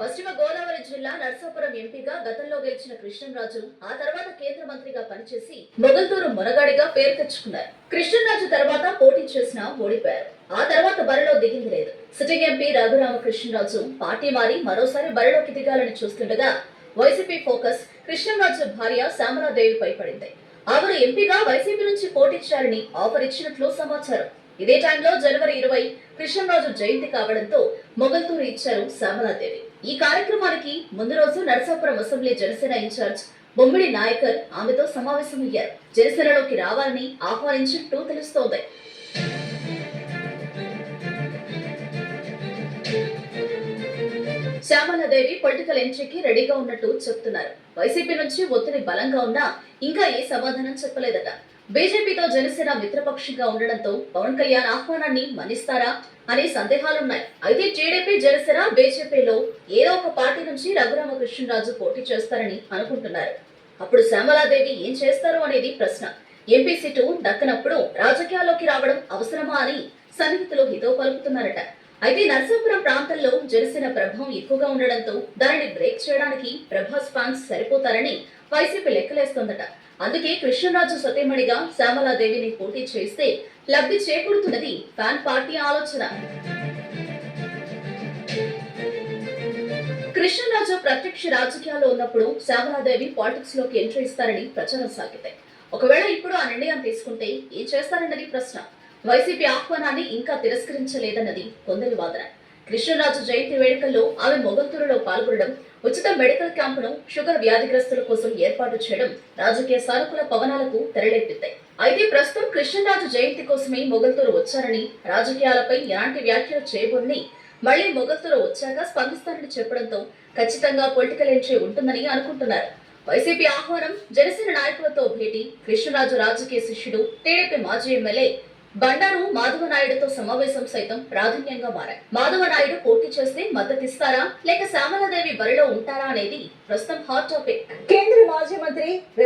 పశ్చిమ గోదావరి జిల్లా నర్సాపురం ఎంపీగా గతంలో గెలిచిన కృష్ణంరాజు ఆ తర్వాత కేంద్ర మంత్రిగా పనిచేసి మొగల్తూరు మునగాడిగా పేరు తెచ్చుకున్నారు. కృష్ణంరాజు తర్వాత పోటీ చేసిన ఓడిపోయారు. ఆ తర్వాత బరిలో దిగింది లేదు. సిట్టింగ్ ఎంపీ రఘురామకృష్ణరాజు పార్టీ మారి మరోసారి బరిలోకి దిగాలని చూస్తుండగా వైసీపీ ఫోకస్ కృష్ణంరాజు భార్య శ్యామలాదేవిపై పడింది. ఆమెను ఎంపీగా వైసీపీ నుంచి పోటీ చేయాలని ఆఫర్ ఇచ్చినట్లు సమాచారం. ఇదే టైంలో జనవరి ఇరవై కృష్ణరాజు జయంతి కావడంతో మొగల్తూరు ఇచ్చారు శ్యామలాదేవి ఈ కార్యక్రమానికి ముందు రోజు నరసాపురం అసెంబ్లీ జనసేన ఇన్ఛార్జ్ బొమ్మిడి నాయకర్ ఆమెతో సమావేశమయ్యారు. జనసేనలోకి రావాలని ఆహ్వానించినట్టు తెలుస్తోంది. శ్యామలాదేవి పొలిటికల్ ఎంట్రీకి రెడీగా ఉన్నట్టు చెప్తున్నారు. వైసీపీ నుంచి ఒత్తిడి బలంగా ఉన్నా ఇంకా ఏ సమాధానం చెప్పలేదట. బీజేపీతో జనసేన మిత్రపక్షంగా ఉండడంతో పవన్ కళ్యాణ్ ఆహ్వానాన్ని మన్నిస్తారా అనే సందేహాలున్నాయి. అయితే టీడీపీ జనసేన బీజేపీలో ఏదో ఒక పార్టీ నుంచి రఘురామకృష్ణరాజు పోటీ చేస్తారని అనుకుంటున్నారు. అప్పుడు శ్యామలాదేవి ఏం చేస్తారు అనేది ప్రశ్న. ఎంపీ సీటు దక్కనప్పుడు రాజకీయాల్లోకి రావడం అవసరమా అని సన్నిహితులు హితో పలుకుతున్నారట. అయితే నరసాపురం ప్రాంతంలో జనసేన ప్రభావం ఎక్కువగా ఉండడంతో దానిని బ్రేక్ చేయడానికి ప్రభాస్ ఫ్యాన్స్ సరిపోతారని వైసీపీ లెక్కలేస్తోందట. అందుకే కృష్ణరాజు సతీమణిగా శ్యామలాదేవిని పోటీ చేస్తే లబ్ధి చేకూరుతున్నది ఫ్యాన్ పార్టీ ఆలోచన. కృష్ణరాజు ప్రత్యక్ష రాజకీయాల్లో ఉన్నప్పుడు శ్యామలాదేవి పాలిటిక్స్లోకి ఎంట్రీ ఇస్తారని ప్రచారం సాగితే ఒకవేళ ఇప్పుడు ఆ నిర్ణయం తీసుకుంటే ఏం చేస్తారన్నది ప్రశ్న. వైసీపీ ఆహ్వానాన్ని ఇంకా తిరస్కరించలేదన్నది కొందరి వాదన. కృష్ణరాజు జయంతి వేడుకల్లో ఆమె మొగల్తూరులో పాల్గొనడం ఉచిత మెడికల్ క్యాంపును షుగర్ వ్యాధిగ్రస్తుల కోసం ఏర్పాటు చేయడం రాజకీయ సానుకూల పవనాలకు తెరలేపిద్దాయి అయితే ప్రస్తుతం కృష్ణరాజు జయంతి కోసమే మొగల్తూరు వచ్చారని రాజకీయాలపై ఎలాంటి వ్యాఖ్యలు చేయబోని మళ్ళీ మొగల్తూరు వచ్చాక స్పందిస్తారని చెప్పడంతో ఖచ్చితంగా పొలిటికల్ ఎంట్రీ ఉంటుందని అనుకుంటున్నారు. వైసీపీ ఆహ్వానం జనసేన నాయకులతో భేటీ కృష్ణరాజు రాజకీయ శిష్యుడు టీడీపీ మాజీ ఎమ్మెల్యే బండారు మాధవ నాయుడుతో సమావేశం సైతం ప్రాధాన్యంగా మారాయి. మాధవ నాయుడు పోటీ చేస్తే మద్దతిస్తారా? లేక శ్యామలాదేవి బరిలో ఉంటారా అనేది ప్రస్తుతం హాట్ టాపిక్ కేంద్ర మాజీ మంత్రి